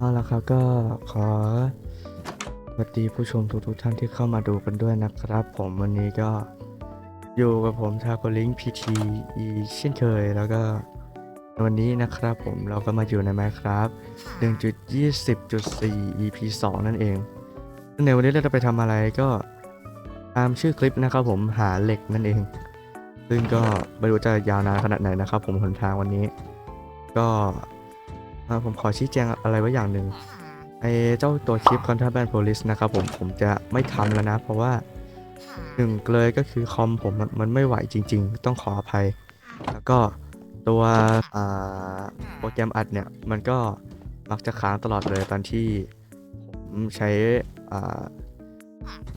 เอาละครับก็ขอสวัสดีผู้ชมทุกๆท่านที่เข้ามาดูกันด้วยนะครับ ผมวันนี้ก็อยู่กับผมทาโกลิงพีทีอีเช่นเคยแล้วก็วันนี้นะครับผมเราก็มาอยู่ใน Minecraft 1.20.4 EP 2 นั่นเองซึ่งในวันนี้เราจะไปทำอะไรก็ตามชื่อคลิปนะครับผมหาเหล็กนั่นเอง ซึ่งก็ไม่รู้จะยาวนานขนาดไหนนะครับผมหนทางวันนี้ ก็ อ่าผมขอชี้แจงอะไรไว้อย่างหนึ่งไอ้เจ้าตัวคลิป Contraband Police นะครับผมผมจะไม่ทำแล้วนะ เพราะว่าหนึ่งเลยก็คือคอมผมมันไม่ไหวจริง ๆ ต้องขออภัย แล้วก็ตัวโปรแกรมอัดเนี่ยมันก็มักจะค้างตลอดเลยตอนที่ผมใช้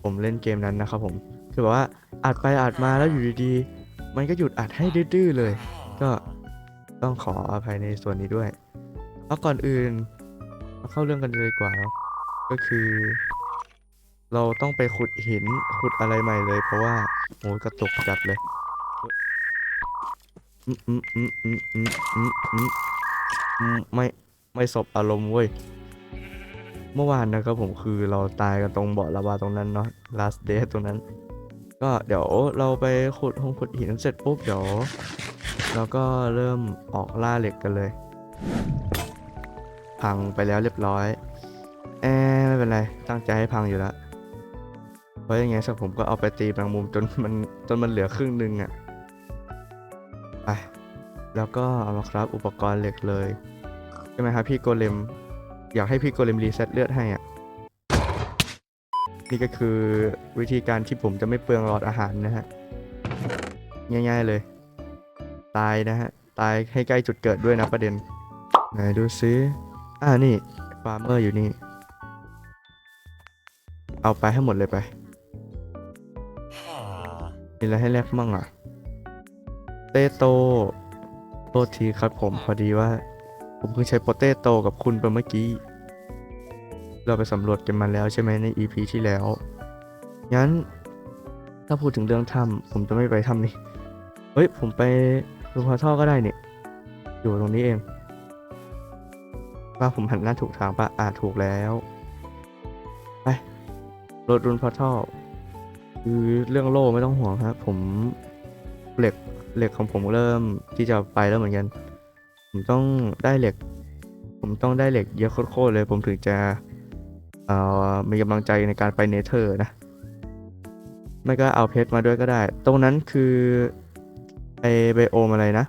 ผมเล่นเกมนั้นนะครับผมคือแบบว่าอัดไปอัดมาแล้วอยู่ดีๆ มันก็หยุดอัดให้ดื้อๆเลย ก็ต้องขออภัยในส่วนนี้ด้วย พราะก่อนอื่นมาเข้าเรื่องกันเลยดีกว่าเนอะก็คือ เราต้องไปขุดหินขุดอะไรใหม่เลย เพราะว่าโหกระตุกจัดเลยอืมอืมอืมอืมอืมอืมอืมอืมไม่ไม่สบอารมณ์เว้ย เมื่อวานนะครับผมคือเราตายกันตรงเบาะระบาตรงนั้นเนาะ last day ตรงนั้น ก็เดี๋ยวเราไปขุดหงขุดหินเสร็จปุ๊บเดี๋ยวเราก็เริ่มออกล่าเหล็กกันเลย พังไปแล้วเรียบร้อย แอไม่เป็นไรตั้งใจให้พังอยู่แล้วเพราะยังไงสักผมก็เอาไปตีแมงมุมจนมันจนมันเหลือครึ่งหนึงอะ่ะไปแล้วก็เอามาครับอุปกรณ์เหล็กเลยใช่ไหมครับพี่โกเลมอยากให้พี่โกเลมรีเซ็ตเลือดให้อะนี่ก็คือวิธีการที่ผมจะไม่เปลืองหลอดอาหารนะฮะง่าย ๆเลย ตายนะฮะ ตายให้ใกล้จุดเกิดด้วยนะประเด็น ไหนดูซิ อ่านี่ฟาร์มเมอร์อยู่นี่ เอาไปให้หมดเลยไปมีอะไรให้แลกมั่งอะ เตโตโทษทีครับผมพอดีว่า ผมเพิ่งใช้โปเตโตกับคุณไปเมื่อกี้ เราไปสำรวจกันมาแล้วใช่ไหมใน EP ที่แล้ว งั้น ถ้าพูดถึงเรื่องถ้ำผมจะไม่ไปถ้ำนี่ เฮ้ย ผมไปดูพอท่อก็ได้เนี่ย อยู่ตรงนี้เอง ว่าผมหันหน้าถูกทางปะอ่าถูกแล้ว ไปรถรุนพอท่อคือเรื่องโล่ไม่ต้องห่วงครับ ผมเหล็กเหล็กของผมเริ่มที่จะไปแล้วเหมือนกัน ผมต้องได้เหล็ก ผมต้องได้เหล็กเยอะโคตรเลย ผมถึงจะเอ่อมีกำลังใจในการไปเนเธอร์นะ ไม่ก็เอาเพชรมาด้วยก็ได้ ตรงนั้นคือไอไบโอมอะไรนะ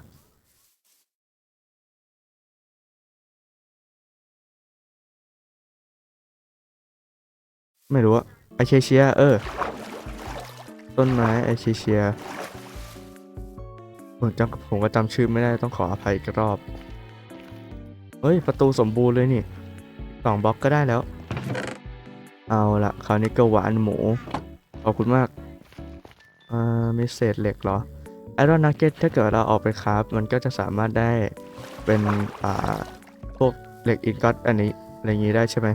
ไม่รู้อะไอเชเชียเออ ต้นไม้ไอเชเชียผมจำผมก็จำชื่อไม่ได้ต้องขออภัยอีกรอบ เฮ้ย ประตูสมบูรณ์เลยนี่สองบล็อกก็ได้แล้ว เอาละคราวนี้ก็หวานหมู ขอบคุณมากอ่ามีเศษเหล็กเหรอไอรอนนักเก็ตถ้าเกิดเราออกไปคราฟมันก็จะสามารถได้เป็นอ่าพวกเหล็กอินก็ตอันนี้อะไรอย่างนี้ได้ใช่ไหม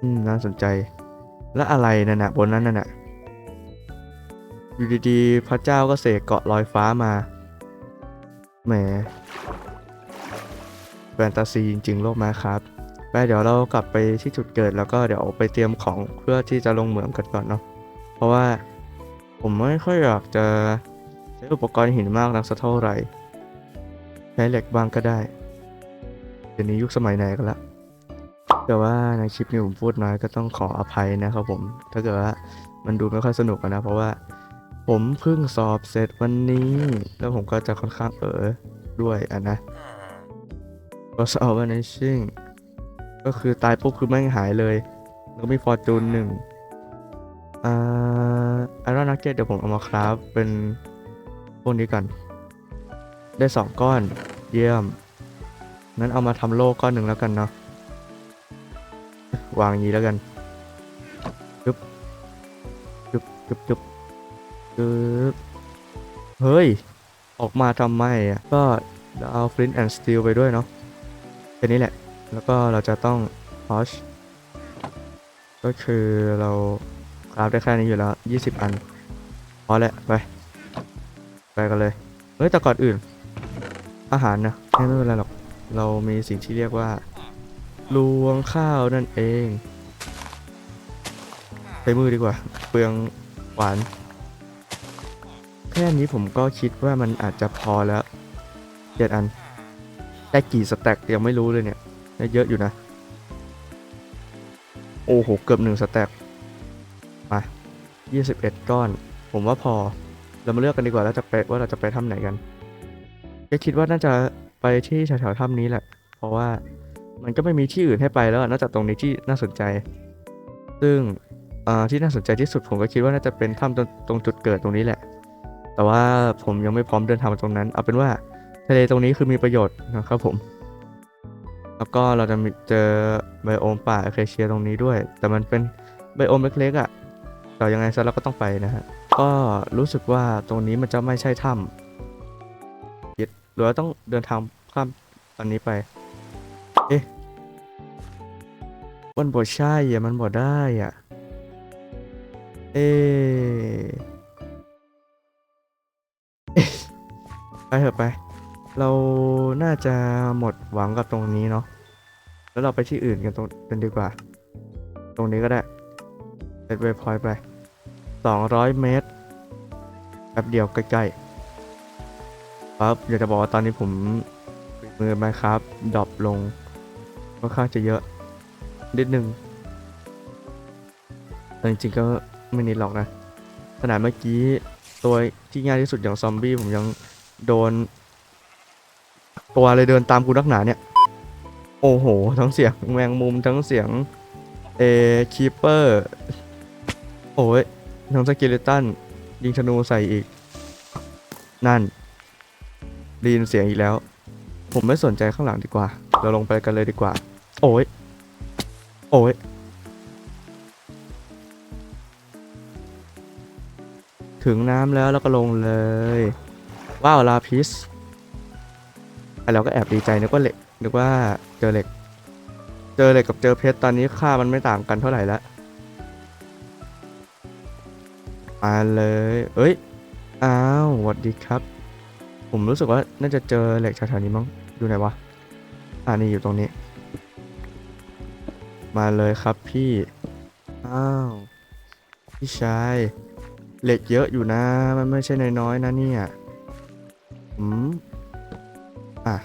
อืมน่าสนใจ แล้วอะไรนั่นน่ะบนนั้นน่ะน่ะอยู่ดีๆพระเจ้าก็เสกเกาะลอยฟ้ามาแหมแฟนตาซีจริงๆโลกมาครับไปเดี๋ยวเรากลับไปที่จุดเกิดแล้วก็เดี๋ยวไปเตรียมของเพื่อที่จะลงเหมืองกันก่อนเนาะเพราะว่าผมไม่ค่อยอยากจะใช้อุปกรณ์หินมากนักสักเท่าไหร่ใช้เหล็กบ้างก็ได้เดี๋ยวนี้ยุคสมัยไหนกันละ แต่ว่าในคลิปนี้ผมพูดน้อยก็ต้องขออภัยนะครับผม ถ้าเกิดว่ามันดูไม่ค่อยสนุกนะ เพราะว่าผมเพิ่งสอบเสร็จวันนี้ แล้วผมก็จะค่อนข้างเออด้วยอะนะก็สอบวันนี้ชิ่งก็คือตายปุ๊บคือแม่งหายเลย แล้วมีฟอร์จูนหนึ่งอ่าไอรอนนักเก็ตเดี๋ยวผมเอามาคราฟเป็นพวกนี้ก่อน ได้สองก้อนเยี่ยม งั้นเอามาทำโล่ก้อนหนึ่งแล้วกันเนาะ วางอย่างนี้แล้วกันจุ๊บจุ๊บจุ๊บจุ๊บจุ๊บเฮ้ย ออกมาทำไมอะ ก็เอา flint and steel ไปด้วยเนาะแค่นี้แหละ แล้วก็เราจะต้อง torch ก็คือเราคราฟได้แค่นี้อยู่แล้ว 20 อัน พอแหละไป ไปกันเลย เฮ้ยแต่ก่อนอื่น อาหารนะไม่ไม่เป็นไรหรอก เรามีสิ่งที่เรียกว่า ลวงข้าวนั่นเอง ใช้มือดีกว่า เปลืองหวาน แค่นี้ผมก็คิดว่ามันอาจจะพอแล้วเจ็ดอันได้กี่สแต็กยังไม่รู้เลยเนี่ยได้เยอะอยู่นะ โอ้โห เกือบหนึ่งสแต็กมา21 ก้อน ผมว่าพอ เรามาเลือกกันดีกว่าแล้วจะไปว่าเราจะไปถ้ำไหนกันก็คิดว่าน่าจะไปที่แถวๆถ้ำนี้แหละ เพราะว่า มันก็ไม่มีที่อื่นให้ไปแล้วนอกจากตรงนี้ที่น่าสนใจ ซึ่งที่น่าสนใจที่สุดผมก็คิดว่าน่าจะเป็นถ้ำตรงจุดเกิดตรงนี้แหละ แต่ว่าผมยังไม่พร้อมเดินทางไปตรงนั้น เอาเป็นว่าทะเลตรงนี้คือมีประโยชน์นะครับผม แล้วก็เราจะมีเจอไบโอมป่าเคเชียตรงนี้ด้วย แต่มันเป็นไบโอมเล็กๆอะ่ะแต่ยังไงซะเราก็ต้องไปนะฮะ ก็รู้สึกว่าตรงนี้มันจะไม่ใช่ถ้ำหรือว่าต้องเดินทางข้ามอันนี้ไป มันบ่ใช่อะมันบ่ได้อะ เอไปเถอะไป เราน่าจะหมดหวังกับตรงนี้เนาะ แล้วเราไปที่อื่นกันตรงกันดีกว่า ตรงนี้ก็ได้เซตเวพอยไป 200 เมตรแป๊บเดียวใกล้ๆปั๊บอยากจะบอกว่าตอนนี้ผมมือไมครับดรอปลงค่อนข้างจะเยอะ นิดนึงแต่จริงๆก็ไม่นิดหรอกนะ ขนาดเมื่อกี้ตัวที่ง่ายที่สุดอย่างซอมบี้ผมยังโดน ตัวอะไรเดินตามกูนักหนาเนี่ย โอ้โห ทั้งเสียงแมงมุมทั้งเสียงเอคีเปอร์โอ้ยทั้งสกิเลตันยิงธนูใส่อีก นั่นไดีนเสียงอีกแล้ว ผมไม่สนใจข้างหลังดีกว่า เราลงไปกันเลยดีกว่า โอ้ย โอ้ยถึงน้ำแล้วแล้วก็ลงเลย ว้าวลาพิสไอเราก็แอบดีใจนึกว่าเหล็กนึกว่าเจอเหล็ก เจอเหล็กกับเจอเพชรตอนนี้ค่ามันไม่ต่างกันเท่าไหร่ละมาเลย เอ้ย อ้าวสวัสดีครับ ผมรู้สึกว่าน่าจะเจอเหล็กแถวๆนี้มั้ง อยู่ไหนวะ อ่านี่อยู่ตรงนี้ มาเลยครับพี่ อ้าว พี่ชาย เหล็กเยอะอยู่นะ มันไม่ใช่น้อยๆนะเนี่ย อืม อะ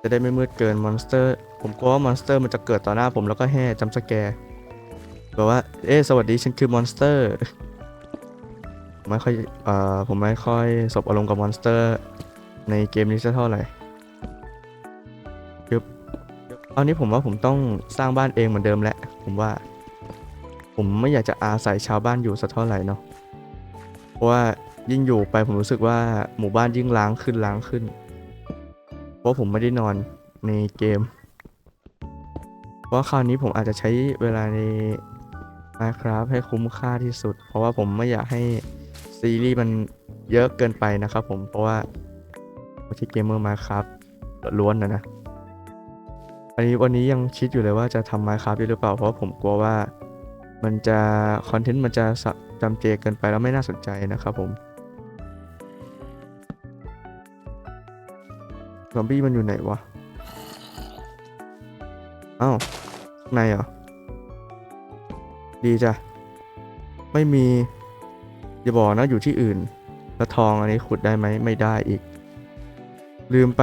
จะได้ไม่มืดเกินมอนสเตอร์ ผมกลัวว่ามอนสเตอร์มันจะเกิดต่อหน้าผมแล้วก็แห่จำสแกร์แบบว่า เอ๊สวัสดีฉันคือมอนสเตอร์ ไม่ค่อย เอ่อ ผมไม่ค่อยสบอารมณ์กับมอนสเตอร์ ในเกมนี้เท่าไหร่ ตอนนี้ผมว่าผมต้องสร้างบ้านเองเหมือนเดิมแหละ ผมว่า ผมไม่อยากจะอาศัยชาวบ้านอยู่สักเท่าไหร่เนาะเพราะว่ายิ่งอยู่ไปผมรู้สึกว่าหมู่บ้านยิ่งล้างขึ้นล้างขึ้น เพราะผมไม่ได้นอนในเกม เพราะคราวนี้ผมอาจจะใช้เวลาใน Minecraft ให้คุ้มค่าที่สุด เพราะว่าผมไม่อยากให้ซีรีส์มันเยอะเกินไปนะครับผมเพราะว่าไม่ใช่เกมเมอร์ Minecraft ล้วนนะนะ อันนี้วันนี้ยังคิดอยู่เลยว่าจะทำ Minecraft ได้หรือเปล่า เพราะผมกลัวว่ามันจะคอนเทนต์มันจะจำเจเกินไปแล้วไม่น่าสนใจนะครับผมซอมบี้มันอยู่ไหนวะอ้าวข้าในเหรอ ดีจ้ะ ไม่มีอย่าบอกนะอยู่ที่อื่นแล้วทองอันนี้ขุดได้ไหมไม่ได้อีก ลืมไป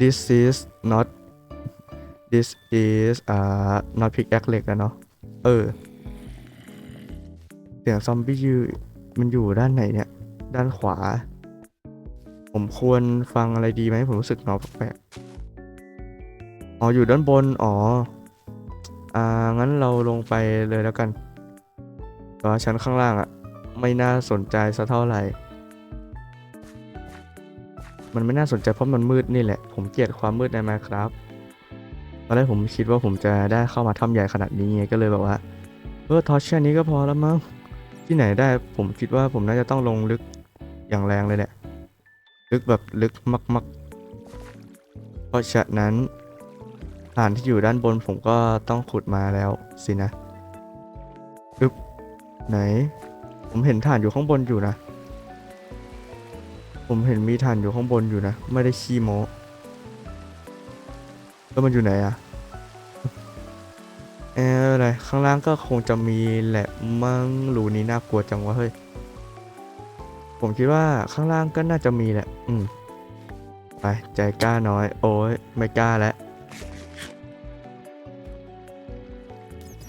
this is not this is uh not pickaxe เหล็กอะเนาะเออ เสียงซอมบี้อยู่มันอยู่ด้านไหนเนี่ย ด้านขวา ผมควรฟังอะไรดีไหมผมรู้สึกหงาแปลกอ๋ออยู่ด้านบน อ๋อ อ่า งั้นเราลงไปเลยแล้วกันแต่ว่าชั้นข้างล่างอะไม่น่าสนใจสักเท่าไหร่ มันไม่น่าสนใจเพราะมันมืดนี่แหละ ผมเกลียดความมืดใน Minecraft ตอนแรกผมคิดว่าผมจะได้เข้ามาถ้ำใหญ่ขนาดนี้ไงก็เลยแบบว่าเออทอชแค่นี้ก็พอแล้วมั้งที่ไหนได้ผมคิดว่าผมน่าจะต้องลงลึกอย่างแรงเลยแหละ ลึกแบบลึกมากๆ เพราะฉะนั้นฐานที่อยู่ด้านบนผมก็ต้องขุดมาแล้วสินะปึ๊บไหน ผมเห็นฐานอยู่ข้างบนอยู่นะ ผมเห็นมีฐานอยู่ข้างบนอยู่นะ ไม่ได้ขี้โม้ แล้วมันอยู่ไหนอะเอออะไรข้างล่างก็คงจะมีแหละมั้งรูนี้น่ากลัวจังวะเฮ้ยผมคิดว่าข้างล่างก็น่าจะมีแหละ อืม ไปใจกล้าน้อย โอ้ยไม่กล้าแล้ว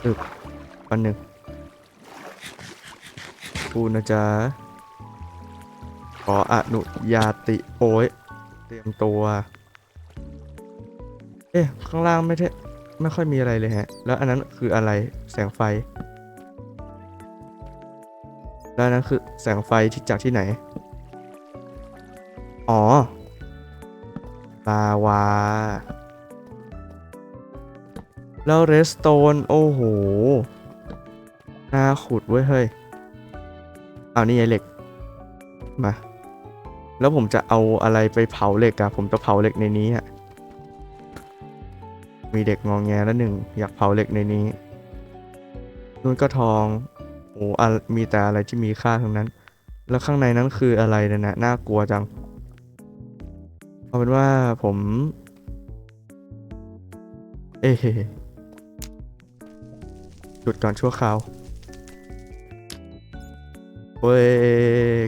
อึบอันหนึ่งกูนะจ๊ะขออนุญาติ โอ้ยเตรียมตัว อ๊ะข้างล่างไม่ได้ไม่ค่อยมีอะไรเลยฮะ แล้วอันนั้นคืออะไรแสงไฟ แล้วอันนั้นคือแสงไฟที่จากที่ไหน อ๋อลาวา แล้วเรสโตน โอ้โห น่าขุดเว้ยเฮ้ย เอานี่ไงเหล็ก มา แล้วผมจะเอาอะไรไปเผาเหล็กอะผมจะเผาเหล็กในนี้อะ มีเด็กงองแงแล้วหนึ่งอยากเผาเหล็กในนี้นู่นก็ทองโอ้อะมีแต่อะไรที่มีค่าทั้งนั้น แล้วข้างในนั้นคืออะไรเนี่ยนะน่ากลัวจังเอาเป็นว่าผม เอ๊หยุดก่อนชั่วคราวเว้ย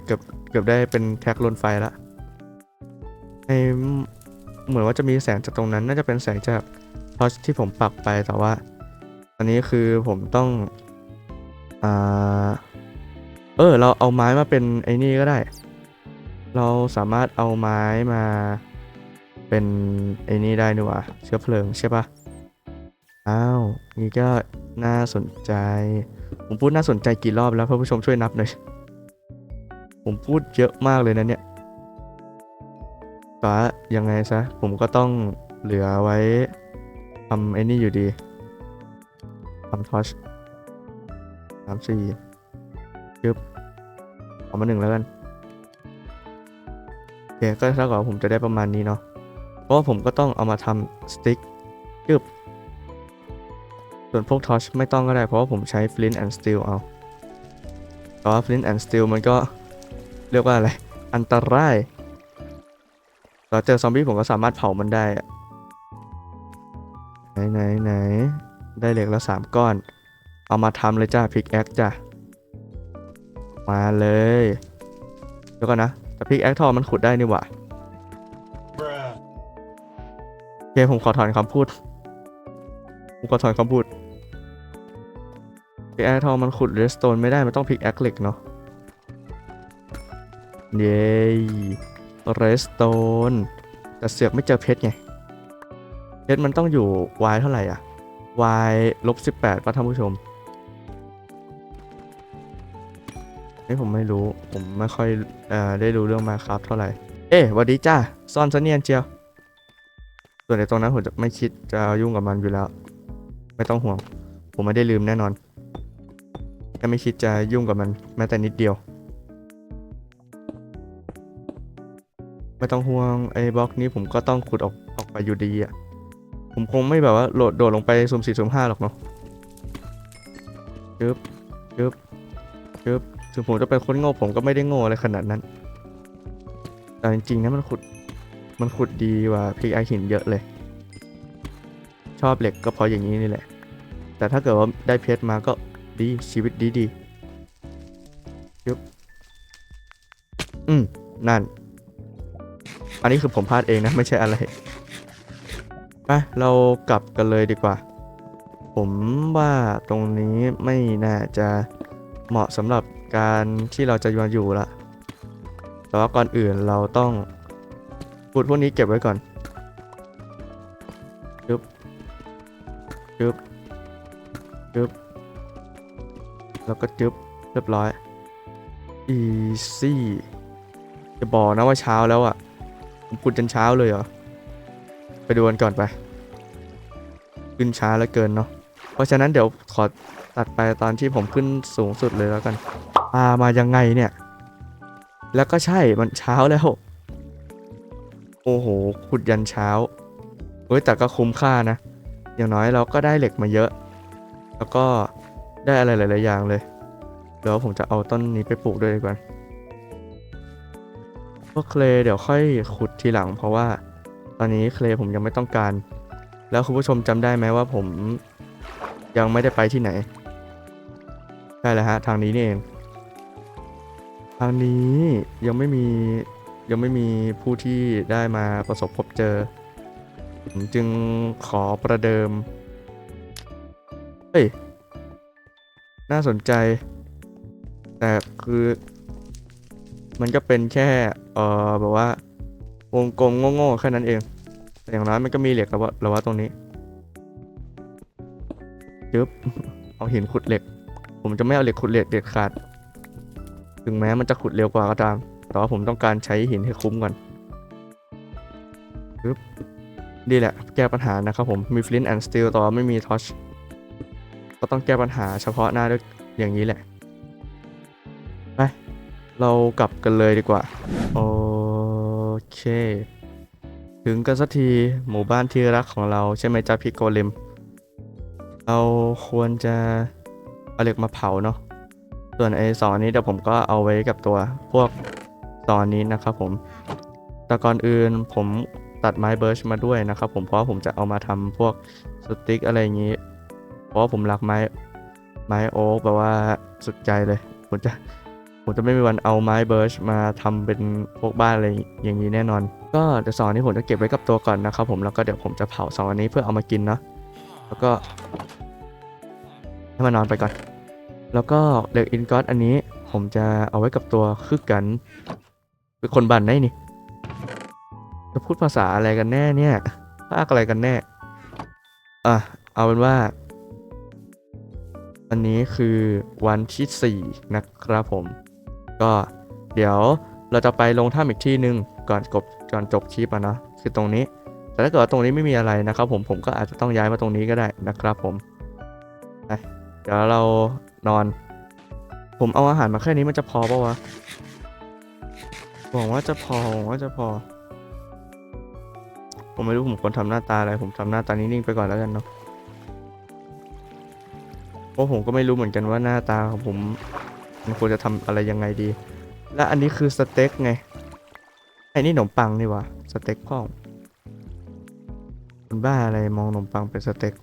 เกือบเกือบได้เป็นแท็กลนไฟละไอเหมือนว่าจะมีแสงจากตรงนั้น น่าจะเป็นแสงจาก ทอชที่ผมปักไปแต่ว่าอันนี้คือผมต้องอ่าเออ เราเอาไม้มาเป็นไอ้นี่ก็ได้ เราสามารถเอาไม้มาเป็นไอ้นี่ได้นี่ว่าเชื้อเพลิงใช่ปะอ้าวนี่ก็น่าสนใจ ผมพูดน่าสนใจกี่รอบแล้วเพื่อนผู้ชมช่วยนับหน่อยผมพูดเยอะมากเลยนะเนี่ยแต่ยังไงซะผมก็ต้องเหลือไว้ ทำไอ้นี่อยู่ดีทำทอชสามสี่ยึบเอามาหนึ่งแล้วกันโอเคก็เท่ากับผมจะได้ประมาณนี้เนาะเพราะว่าผมก็ต้องเอามาทำสติ๊กจึบส่วนพวกทอชไม่ต้องก็ได้เพราะว่าผมใช้ flint and steel เอาแต่ว่า flint and steel มันก็เรียกว่าอะไร อันตรายเราเจอซอมบี้ผมก็สามารถเผามันได้ ไหนไหนได้เหล็กแล้วสามก้อน เอามาทำเลยจ้าพิกแอคจ้ะมาเลยเดี๋ยวก่อนนะแต่พิกแอคทองมันขุดได้นี่หว่าโอเคผมขอถอนคำพูดผมขอถอนคำพูดพิกแอคทองมันขุดเรสโตนไม่ได้มันต้องพิกแอคเหล็กเนาะเย้เรสโตนแต่เสือกไม่เจอเพชรไง เพชรมันต้องอยู่ y เท่าไหร่อะ y ลบสิบแปดป่ะท่านผู้ชมนี่ผมไม่รู้ ผมไม่ค่อยเอ่อได้รู้เรื่องมาครับเท่าไหร่ เอ๊ะวัสดีจ้าซ่อนซะเนียนเจียว ส่วนในตรงนั้นผมจะไม่คิดจะยุ่งกับมันอยู่แล้ว ไม่ต้องห่วง ผมไม่ได้ลืมแน่นอนแค่ไม่คิดจะยุ่งกับมันแม้แต่นิดเดียว ไม่ต้องห่วงไอ้บล็อกนี้ผมก็ต้องขุดออกออกไปอยู่ดีอะ ผมคงไม่แบบว่าโหลดโดดลงไปสุ่มสี่สุ่มห้าหรอกเนาะจึ๊บจึ๊บจึ๊บถึงผมจะเป็นคนโง่ผมก็ไม่ได้โง่อะไรขนาดนั้น แต่จริงๆนะมันขุด มันขุดดีกว่าพริกไอหินเยอะเลย ชอบเหล็กก็เพราะอย่างนี้นี่แหละ แต่ถ้าเกิดว่าได้เพชรมาก็ดีชีวิตดีดียึบอืมนั่น อันนี้คือผมพลาดเองนะ ไม่ใช่อะไร ไปเรากลับกันเลยดีกว่า ผมว่าตรงนี้ไม่น่าจะเหมาะสำหรับการที่เราจะมาอยู่ละ แต่ว่าก่อนอื่นเราต้องพูดพวกนี้เก็บไว้ก่อนจึ๊บจึ๊บจึ๊บแล้วก็จึ๊บเรียบร้อย easy จะบอกนะว่าเช้าแล้วอะ่ะผมพูดจนเช้าเลยเหรอ ไปดูกันก่อนไป ขึ้นช้าแล้วเกินเนาะเพราะฉะนั้นเดี๋ยวขอตัดไปตอนที่ผมขึ้นสูงสุดเลยแล้วกันปามายังไงเนี่ย แล้วก็ใช่มันเช้าแล้ว โอ้โหขุดยันเช้าเฮ้ยแต่ก็คุ้มค่านะ อย่างน้อยเราก็ได้เหล็กมาเยอะ แล้วก็ได้อะไรหลาย ๆ อย่างเลยเดี๋ยวผมจะเอาต้นนี้ไปปลูกด้วยดีกว่าพวกเคลเดี๋ยวค่อยขุดทีหลังเพราะว่า ตอนนี้เคลย์ผมยังไม่ต้องการ แล้วคุณผู้ชมจำได้ไหมว่าผมยังไม่ได้ไปที่ไหนใช่แล้วฮะ ทางนี้นี่เอง ทางนี้ยังไม่มียังไม่มีผู้ที่ได้มาประสบพบเจอ ผมจึงขอประเดิม เฮ้ย น่าสนใจ แต่คือ มันก็เป็นแค่ เออแบบว่า วงกลมโง่ๆแค่นั้นเอง แต่อย่างน้อยมันก็มีเหล็กแล้วว่าแล้วว่าตรงนี้ยึบเอาหินขุดเหล็ก ผมจะไม่เอาเหล็กขุดเหล็กเด็ดขาด ถึงแม้มันจะขุดเร็วกว่าก็ตาม แต่ว่าผมต้องการใช้หินให้คุ้มก่อนยึบนี่แหละ แก้ปัญหานะครับผม มี flint and steel แต่ว่าไม่มี torch ก็ต้องแก้ปัญหาเฉพาะหน้าด้วยอย่างนี้แหละ ไป เรากลับกันเลยดีกว่า โอ เค ถึงกันสักทีหมู่บ้านที่รักของเราใช่ไหมจ๊ะพี่โกเลมเราควรจะเอาเหล็กมาเผาเนาะส่วนไอ้สองนนี้เดี๋ยวผมก็เอาไว้กับตัวพวกตอนนี้นะครับผมแต่ก่อนอื่นผมตัดไม้เบิร์ชมาด้วยนะครับผมเพราะผมจะเอามาทำพวกสติ๊กอะไรอย่างนี้ เพราะผมรักไม้ไม้โอ๊กแบบว่าสุดใจเลยผมจะ ผมจะไม่มีวันเอาไม้เบิร์ชมาทำเป็นพวกบ้านอะไรอย่างนี้แน่นอน ก็เดี๋ยวสองอันนี้ผมจะเก็บไว้กับตัวก่อนนะครับผมแล้วก็เดี๋ยวผมจะเผาสองอันนี้เพื่อเอามากินเนาะแล้วก็ให้มันนอนไปก่อน แล้วก็เหล็กอินกอตอันนี้ผมจะเอาไว้กับตัวคือกันเป็นคนบันได้นี่จะพูดภาษาอะไรกันแน่เนี่ยภาคอะไรกันแน่อะเอาเป็นว่าอันนี้คือวันที่ 4 นะครับผม ก็เดี๋ยวเราจะไปลงถ้ำอีกที่หนึ่งก่อนจบก่อนจบคลิปอะนะคือตรงนี้ แต่ถ้าเกิดตรงนี้ไม่มีอะไรนะครับ ผมผมก็อาจจะต้องย้ายมาตรงนี้ก็ได้นะครับผมเดี๋ยวเรานอน ผมเอาอาหารมาแค่นี้มันจะพอปะวะหวังว่าจะพอหวังว่าจะพอ ผมไม่รู้ผมควรทำหน้าตาอะไร ผมทำหน้าตานิ่งๆไปก่อนแล้วกันเนาะเพราะผมก็ไม่รู้เหมือนกันว่าหน้าตาของผม มันควรจะทำอะไรยังไงดี และอันนี้คือสเต็กไงไอ้นี่ขนมปังนี่วะสเต็กพ่องคนบ้าอะไรมองขนมปังเป็นสเต็ก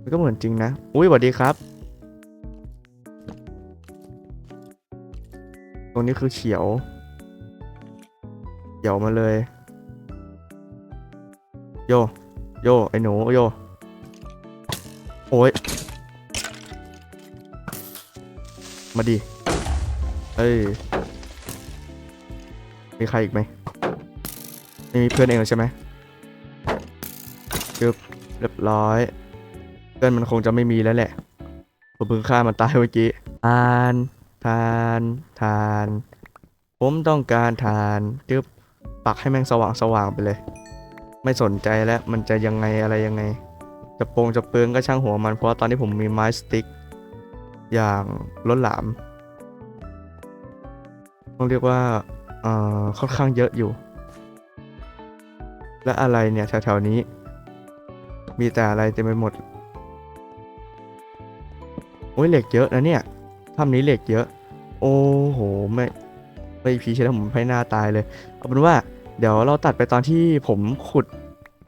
มันก็เหมือนจริงนะ อุ้ยสวัสดีครับ ตรงนี้คือเขียว เขียวมาเลย โย โย ไอ้หนู โย โอ้ย มาดิ เอ้ย มีใครอีกไหมไม่มีเพื่อนเองใช่ไหมจึบเรียบร้อย เพื่อนมันคงจะไม่มีแล้วแหละ ผมเพิ่งฆ่ามันตายเมื่อกี้ ทาน ทาน ทาน ผมต้องการทานจึบปักให้แม่งสว่างสว่างไปเลย ไม่สนใจแล้วมันจะยังไงอะไรยังไง จะโปงจะเปลืองก็ช่างหัวมันเพราะตอนนี้ผมมีไม้สติ๊ก อย่างล้นหลามต้องเรียกว่าเอ่อค่อนข้างเยอะอยู่ และอะไรเนี่ยแถวๆนี้ มีแต่อะไรเต็มไปหมดโอ้ยเหล็กเยอะนะเนี่ยถ้ำนี้เหล็กเยอะ โอ้โหไม่ไม่พีใช่แล้วผมให้หน้าตายเลยเอาเป็นว่า เดี๋ยวเราตัดไปตอนที่ผมขุด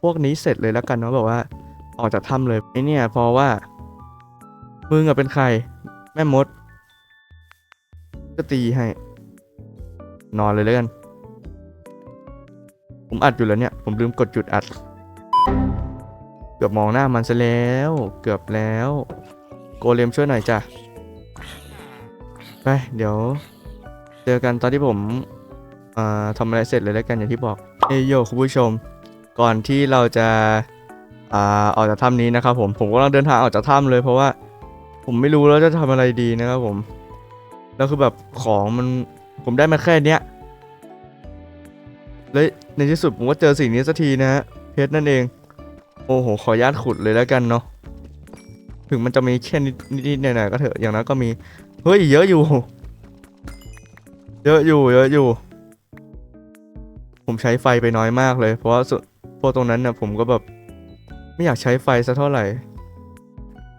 พวกนี้เสร็จเลยแล้วกันเนาะแบบว่า ออกจากถ้ำเลยไอเนี่ยเพราะว่ามึงอะเป็นใคร แม่มด ก็ตีให้ นอนเลยแล้วกัน ผมอัดอยู่แล้วเนี่ย ผมลืมกดหยุดอัด เกือบมองหน้ามันซะแล้ว เกือบแล้ว โกเลมช่วยหน่อยจ้ะ ไป เดี๋ยว เจอกันตอนที่ผมทำอะไรเสร็จเลยแล้วกันอย่างที่บอกเอโยคุณผู้ชม ก่อนที่เราจะอาออกจากถ้ำนี้นะครับผมผมกำลังเดินทางออกจากถ้ำเลยเพราะว่า ผมไม่รู้แล้วจะทำอะไรดีนะครับผม แล้วคือแบบของมันผมได้มาแค่เนี้ยแล้วในที่สุดผมก็เจอสิ่งนี้สักทีนะฮะเพชรนั่นเอง โอ้โห ขอญาตขุดเลยแล้วกันเนาะถึงมันจะมีแค่นิดนิดๆหน่อยๆก็เถอะอย่างนั้นก็มี เฮ้ย เยอะอยู่ เยอะอยู่ เยอะอยู่ ผมใช้ไฟไปน้อยมากเลย เพราะว่าส่วนพวกตรงนั้นนะผมก็แบบ ไม่อยากใช้ไฟสักเท่าไหร่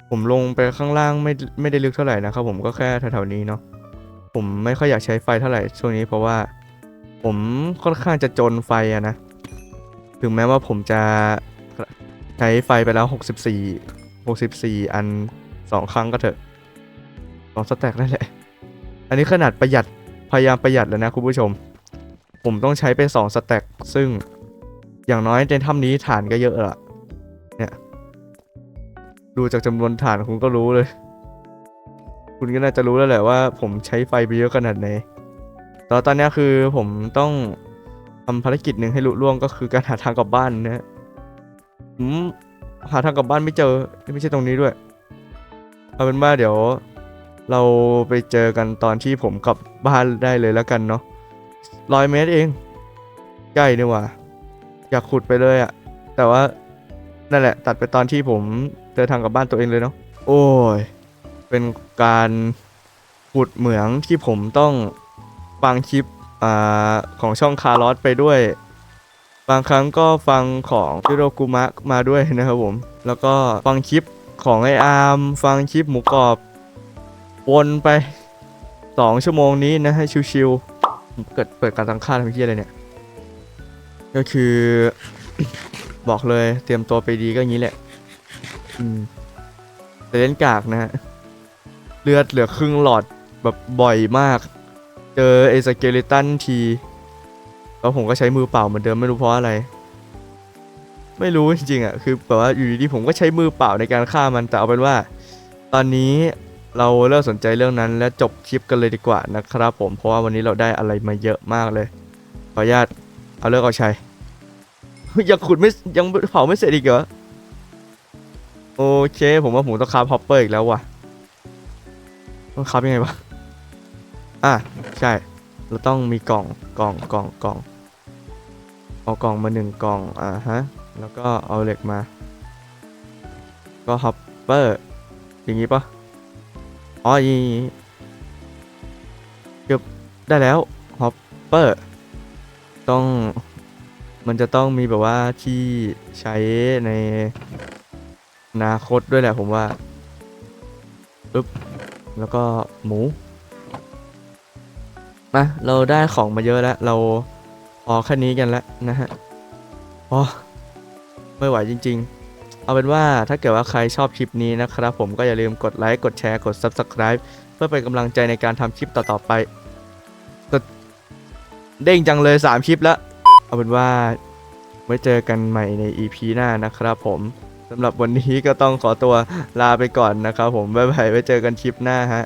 ผมลงไปข้างล่างไม่ไม่ได้ลึกเท่าไหร่นะครับผมก็แค่แถวๆนี้เนาะผมไม่ค่อยอยากใช้ไฟเท่าไหร่ช่วงนี้เพราะว่า ผมค่อนข้างจะจนไฟอะนะ ถึงแม้ว่าผมจะใช้ไฟไปแล้ว 64 64 อันสองครั้งก็เถอะสองสแต็กนั่นแหละ อันนี้ขนาดประหยัดพยายามประหยัดแล้วนะคุณผู้ชม ผมต้องใช้ไปสองสแต็กซึ่งอย่างน้อยในถ้ำนี้ฐานก็เยอะละเนี่ย ดูจากจำนวนฐานคุณก็รู้เลย คุณก็น่าจะรู้แล้วแหละว่า ผมใช้ไฟไปเยอะขนาดไหนแตอนตอนนี้คือผมต้องทำภารกิจหนึ่งให้ลุล่วงก็คือการหาทางกลับบ้านนะผมหาทางกลับบ้านไม่เจอไม่ใช่ตรงนี้ด้วยเอาเป็นว่าเดี๋ยวเราไปเจอกันตอนที่ผมกลับบ้านได้เลยแล้วกันเนาะร้อยเมตรเองใกล้นี่ว่า อยากขุดไปเลยอะแต่ว่านั่นแหละ ตัดไปตอนที่ผม เดินทางกลับบ้านตัวเองเลยเนาะโอ้ยเป็นการขุดเหมืองที่ผมต้องฟังคลิปอ่าของช่องคาร์ลอสไปด้วย บางครั้งก็ฟังของฮิโรกุมะมาด้วยนะครับผม แล้วก็ฟังคลิปของไออาร์มฟังคลิปหมูกรอบวนไปสองชั่วโมงนี้นะให้ชิวๆเกิดเปิดการตั้งค่าทำที่อะไรเนี่ย ก็คือ บอกเลยเตรียมตัวไปดีก็อย่างนี้แหละ อืมแต่เล่นกากนะฮะ เลือดเหลือครึ่งหลอดแบบบ่อยมาก เจอไอสเกเลตันที แล้วผมก็ใช้มือเปล่าเหมือนเดิมไม่รู้เพราะอะไร ไม่รู้จริงๆอะ คือแบบว่าอยู่ดีๆผมก็ใช้มือเปล่าในการฆ่ามัน แต่เอาเป็นว่า ตอนนี้เราเลิกสนใจเรื่องนั้นและจบคลิปกันเลยดีกว่านะครับผม เพราะว่าวันนี้เราได้อะไรมาเยอะมากเลย ขออนุญาตเอาเลิกเอาใช้ยังขุดไม่ยังเผาไม่เสร็จอีกเหรอ โอเค ผมว่าผมต้องคราฟฮอปเปอร์อีกแล้วว่ะต้องคราฟยังไงวะอะใช่ เราต้องมีกล่องกล่องกล่องกล่องเอากล่องมาหนึ่งกล่องอ่าฮะแล้วก็เอาเหล็กมา ก็ฮอปเปอร์อย่างงี้ปะอ๋ออย่างงี้เกือบได้แล้วฮอปเปอร์ต้องมันจะต้องมีแบบว่าที่ใช้ใน นาคตด้วยแหละผมว่าปึ๊บแล้วก็หมูมาเราได้ของมาเยอะแล้ว เราพอแค่นี้กันแล้วนะฮะพอไม่ไหวจริง ๆ เอาเป็นว่าถ้าเกิดว่าใครชอบคลิปนี้นะครับ ผมก็อย่าลืมกดไลค์ กดแชร์ กด Subscribe เพื่อเป็นกำลังใจในการทำคลิปต่อ ๆ ไปกดเด้งจังเลย 3 คลิปแล้ว เอาเป็นว่าไว้เจอกันใหม่ใน EP หน้านะครับผม สำหรับวันนี้ก็ต้องขอตัวลาไปก่อนนะครับผมบ๊ายบายไว้เจอกันคลิปหน้าฮะ